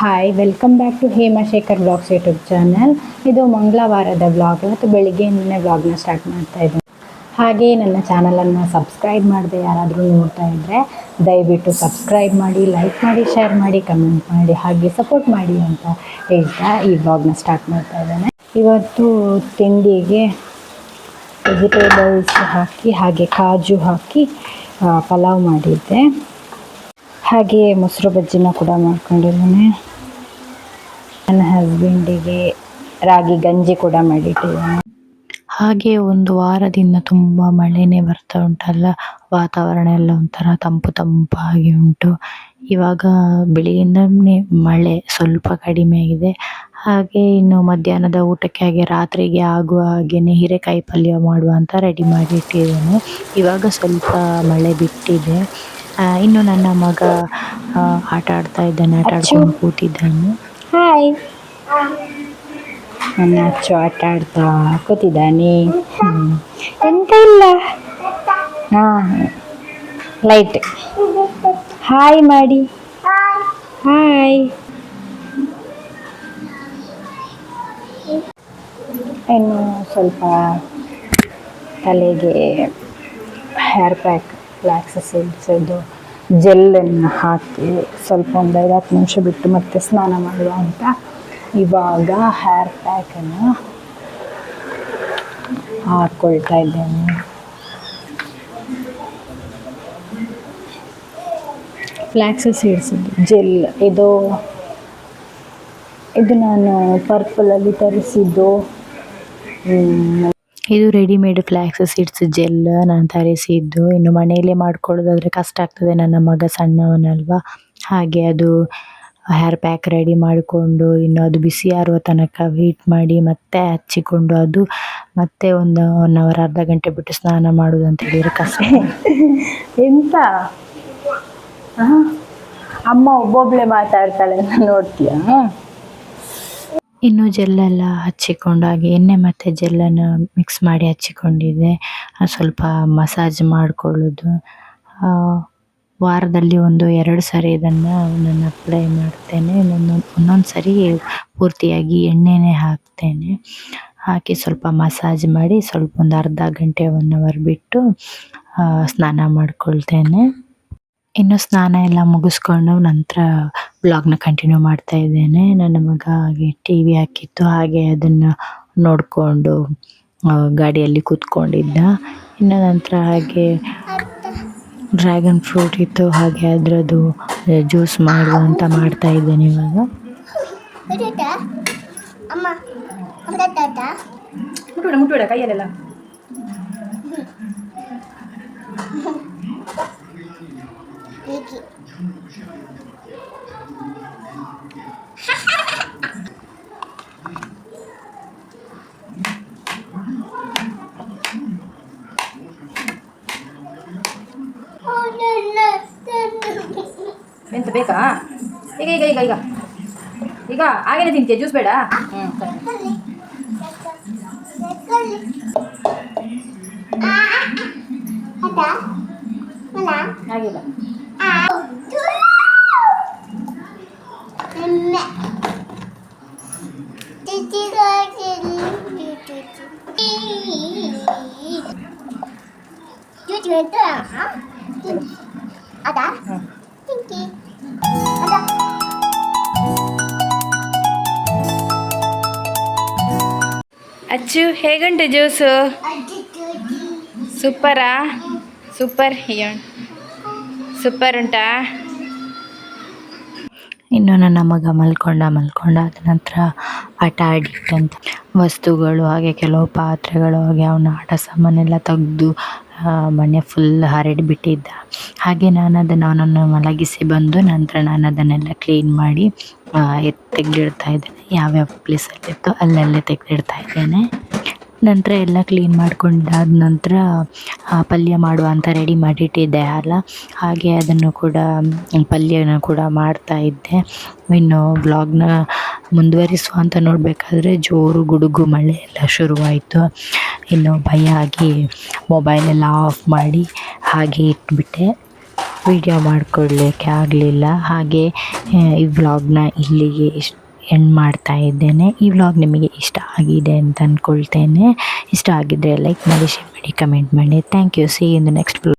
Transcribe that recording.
Hi welcome back to Hemashekar blogs YouTube channel ಇದು ಮಂಗಳವಾರದ blog ಇವತ್ತು ನಿನ್ನೆ ವ್ಲಾಗ್ನ ಸ್ಟಾರ್ಟ್ ಮಾಡ್ತಾ ಇದ್ದೀನಿ. ಹಾಗೆ ನನ್ನ ಚಾನಲನ್ನು ಸಬ್ಸ್ಕ್ರೈಬ್ ಮಾಡದೆ ಯಾರಾದರೂ ನೋಡ್ತಾ ಇದ್ದರೆ ದಯವಿಟ್ಟು ಸಬ್ಸ್ಕ್ರೈಬ್ ಮಾಡಿ ಲೈಕ್ ಮಾಡಿ ಶೇರ್ ಮಾಡಿ ಕಮೆಂಟ್ ಮಾಡಿ, ಹಾಗೆ ಸಪೋರ್ಟ್ ಮಾಡಿ ಅಂತ ಹೇಳ್ತಾ ಈ ವ್ಲಾಗ್ನ ಸ್ಟಾರ್ಟ್ ಮಾಡ್ತಾ ಇದ್ದೇನೆ. ಇವತ್ತು ತಿಂಡಿಗೆ ವೆಜಿಟೇಬಲ್ಸ್ ಹಾಕಿ, ಹಾಗೆ ಕಾಜು ಹಾಕಿ ಪಲಾವ್ ಮಾಡಿದ್ದೆ. ಹಾಗೆ ಮೊಸರು ಬಜ್ಜಿನ ಕೂಡ ಮಾಡ್ಕೊಂಡಿದ್ದೀನಿ. ನನ್ನ ಹಸ್ಬೆಂಡಿಗೆ ರಾಗಿ ಗಂಜಿ ಕೂಡ ಮಾಡಿಟ್ಟಿದ್ದೇನೆ. ಹಾಗೆ ಒಂದು ವಾರದಿಂದ ತುಂಬ ಮಳೆನೇ ಬರ್ತಾ ಉಂಟಲ್ಲ ವಾತಾವರಣ ಎಲ್ಲ ಒಂಥರ ತಂಪು ತಂಪಾಗಿ ಉಂಟು. ಇವಾಗ ಬೆಳಿಗ್ಗೆಯಿಂದನೇ ಮಳೆ ಸ್ವಲ್ಪ ಕಡಿಮೆ ಆಗಿದೆ. ಹಾಗೆ ಇನ್ನು ಮಧ್ಯಾಹ್ನದ ಊಟಕ್ಕೆ ಹಾಗೆ ರಾತ್ರಿಗೆ ಆಗುವ ಹಾಗೆಯೇ ಹೀರೆಕಾಯಿ ಪಲ್ಯ ಮಾಡುವ ಅಂತ ರೆಡಿ ಮಾಡಿ ಇಟ್ಟಿದ್ದೇನೆ ಇವಾಗ ಸ್ವಲ್ಪ ಮಳೆ ಬಿಟ್ಟಿದೆ. ಇನ್ನು ನನ್ನ ಮಗ ಆಟ ಆಡ್ತಾ ಇದ್ದಾನೆ ಆಟ ಆಡ್ಕೊಂಡು ಕೂತಿದ್ದಾನೆ. ಹಾಯ್ ನನ್ನ ಅಚ್ಚು ಆಟ ಆಡ್ತಾ ಕೂತಿದ್ದಾನೆ. ಎಂತ ಇಲ್ಲ? ಹಾಂ. ಲೈಟ್ ಹಾಯ್ ಮಾಡಿ ಹಾಯ್ ಇನ್ನು ಸ್ವಲ್ಪ ತಲೆಗೆ ಹೇರ್ ಪ್ಯಾಕ್ ಫ್ಲಾಕ್ಸ್ ಇದು ಜೆಲ್ಲನ್ನು ಹಾಕಿ ಸ್ವಲ್ಪ ಒಂದು ಐದು ಹತ್ತು ನಿಮಿಷ ಬಿಟ್ಟು ಮತ್ತೆ ಸ್ನಾನ ಮಾಡುವ ಅಂತ. ಇವಾಗ ಹೇರ್ ಪ್ಯಾಕನ್ನು ಹಾಕ್ಕೊಳ್ತಾ ಇದ್ದೇನೆ. ಫ್ಲ್ಯಾಕ್ಸ್ ಸೇರಿಸಿದ್ದು. ಜೆಲ್, ಇದು ಇದು ನಾನು ಪರ್ಪಲಲ್ಲಿ ತರಿಸಿದ್ದು. ಇದು ರೆಡಿಮೇಡ್ ಫ್ಲ್ಯಾಕ್ಸ್ ಸೀಡ್ಸ್ ಜೆಲ್ ನಾನು ತರಿಸಿದ್ದು. ಇನ್ನು ಮನೆಯಲ್ಲೇ ಮಾಡ್ಕೊಳ್ಳೋದಾದ್ರೆ ಕಷ್ಟ ಆಗ್ತದೆ. ನನ್ನ ಮಗ ಸಣ್ಣವನಲ್ವಾ? ಹಾಗೆ ಅದು ಹೇರ್ ಪ್ಯಾಕ್ ರೆಡಿ ಮಾಡಿಕೊಂಡು, ಇನ್ನು ಅದು ಬಿಸಿ ಆರುವ ತನಕ ವೇಟ್ ಮಾಡಿ ಮತ್ತೆ ಹಚ್ಚಿಕೊಂಡು ಅದು ಮತ್ತೆ ಒಂದು ಒನ್ ಅವರ್ ಅರ್ಧ ಗಂಟೆ ಬಿಟ್ಟು ಸ್ನಾನ ಮಾಡೋದು ಅಂತ ಹೇಳಿದ್ರೆ ಕಷ್ಟ. ಎಂತ? ಅಮ್ಮ ಒಬ್ಬೊಬ್ಳೆ ಮಾತಾಡ್ತಾಳೆ. ನೋಡ್ತೀಯಾ? ಇನ್ನು ಜೆಲ್ಲೆಲ್ಲ ಹಚ್ಚಿಕೊಂಡು ಹಾಗೆ ಎಣ್ಣೆ ಮತ್ತು ಜೆಲ್ಲನ್ನು ಮಿಕ್ಸ್ ಮಾಡಿ ಹಚ್ಚಿಕೊಂಡಿದ್ದೆ. ಸ್ವಲ್ಪ ಮಸಾಜ್ ಮಾಡಿಕೊಳ್ಳೋದು. ವಾರದಲ್ಲಿ ಒಂದು ಎರಡು ಸರಿ ಇದನ್ನು ನಾನು ಅಪ್ಲೈ ಮಾಡ್ತೇನೆ. ಇನ್ನೊಂದು, ಒಂದೊಂದು ಸರಿ ಪೂರ್ತಿಯಾಗಿ ಎಣ್ಣೆನೇ ಹಾಕ್ತೇನೆ. ಹಾಕಿ ಸ್ವಲ್ಪ ಮಸಾಜ್ ಮಾಡಿ ಸ್ವಲ್ಪ ಒಂದು ಅರ್ಧ ಗಂಟೆ ಒನ್ ಅವರ್ ಬಿಟ್ಟು ಸ್ನಾನ ಮಾಡಿಕೊಳ್ತೇನೆ. ಇನ್ನು ಸ್ನಾನ ಎಲ್ಲ ಮುಗಿಸ್ಕೊಂಡು ನಂತರ ಬ್ಲಾಗ್ನ ಕಂಟಿನ್ಯೂ ಮಾಡ್ತಾ ಇದ್ದೇನೆ. ನನ್ನ ಮಗ ಹಾಗೆ ಟಿ ವಿ ಹಾಕಿತ್ತು ಹಾಗೆ ಅದನ್ನು ನೋಡಿಕೊಂಡು ಗಾಡಿಯಲ್ಲಿ ಕೂತ್ಕೊಂಡಿದ್ದ. ಇನ್ನು ನಂತರ ಹಾಗೆ ಡ್ರ್ಯಾಗನ್ ಫ್ರೂಟ್ ಇತ್ತು ಹಾಗೆ ಅದರದ್ದು ಜ್ಯೂಸ್ ಮಾಡುವ ಅಂತ ಮಾಡ್ತಾ ಇದ್ದೇನೆ ಇವಾಗ. ಕೈಯಲ್ಲೆಲ್ಲ. ಹೀಗೆ ಎಂತ ಬೇಕಾ ಈಗ ಈಗ ಈಗ ಈಗ ಈಗ ಹಾಗೇನೆ ತಿಂತೀಯ ಜ್ಯೂಸ್ ಬೇಡ ಹ್ಞೂ ಅದ ಮಲ ಅದ ತಿಂಕಿ ಅದ? ಅಚ್ಚು ಹೇಗುಂಟು ಜ್ಯೂಸು ಸೂಪರಾ? ಸೂಪರ್ ಸೂಪರ್ ಉಂಟಾ? ಇನ್ನು ನನ್ನ ಮಗ ಮಲ್ಕೊಂಡ ಮಲ್ಕೊಂಡ ಆದ ನಂತರ ಆಟ ಆಡಿಟ್ಟಂತ ವಸ್ತುಗಳು ಹಾಗೆ ಕೆಲವು ಪಾತ್ರೆಗಳು ಹಾಗೆ ಅವನ ಆಟ ಸಾಮಾನೆಲ್ಲ ತೆಗೆದು ಮನೆ ಫುಲ್ ಹರಡಿ ಬಿಟ್ಟಿದ್ದ. ಹಾಗೆ ನಾನು ಅದನ್ನು ಅವನನ್ನು ಮಲಗಿಸಿ ಬಂದು ನಂತರ ನಾನು ಅದನ್ನೆಲ್ಲ ಕ್ಲೀನ್ ಮಾಡಿ ತೆಗೆದಿಡ್ತಾ ಇದ್ದೇನೆ. ಯಾವ್ಯಾವ ಪ್ಲೇಸಲ್ಲಿತ್ತು ಅಲ್ಲಲ್ಲೇ ತೆಗೆದಿಡ್ತಾ ಇದ್ದೇನೆ. ನಂತರ ಎಲ್ಲ ಕ್ಲೀನ್ ಮಾಡ್ಕೊಂಡಾದ ನಂತರ ಪಲ್ಯ ಮಾಡುವ ಅಂತ ರೆಡಿ ಮಾಡಿಟ್ಟಿದ್ದೆ ಅಲ್ಲ. ಹಾಗೆ ಅದನ್ನು ಕೂಡ ಪಲ್ಯನ ಕೂಡ ಮಾಡ್ತಾ ಇದ್ದೆ. ಇನ್ನು ಬ್ಲಾಗ್ನ ಮುಂದುವರಿಸುವ ಅಂತ ನೋಡಬೇಕಾದ್ರೆ ಜೋರು ಗುಡುಗು ಮಳೆ ಎಲ್ಲ ಶುರುವಾಯಿತು. ಇನ್ನು ಭಯ ಆಗಿ ಮೊಬೈಲೆಲ್ಲ ಆಫ್ ಮಾಡಿ ಹಾಗೆ ಇಟ್ಬಿಟ್ಟೆ. ವಿಡಿಯೋ ಮಾಡಿಕೊಡ್ಲಿಕ್ಕೆ ಆಗಲಿಲ್ಲ. ಹಾಗೆ ಈ ವ್ಲಾಗ್ನ ಇಲ್ಲಿಗೆ ಇಷ್ಟ ಎಂಡ್ ಮಾಡ್ತಾ ಇದ್ದೇನೆ. ಈ ವ್ಲಾಗ್ ನಿಮಗೆ ಇಷ್ಟ ಆಗಿದೆ ಅಂತ ಅಂದ್ಕೊಳ್ತೇನೆ ಇಷ್ಟ ಆಗಿದ್ದರೆ ಲೈಕ್ ಮಾಡಿ ಶೇರ್ ಮಾಡಿ ಕಮೆಂಟ್ ಮಾಡಿ. Thank you see in the next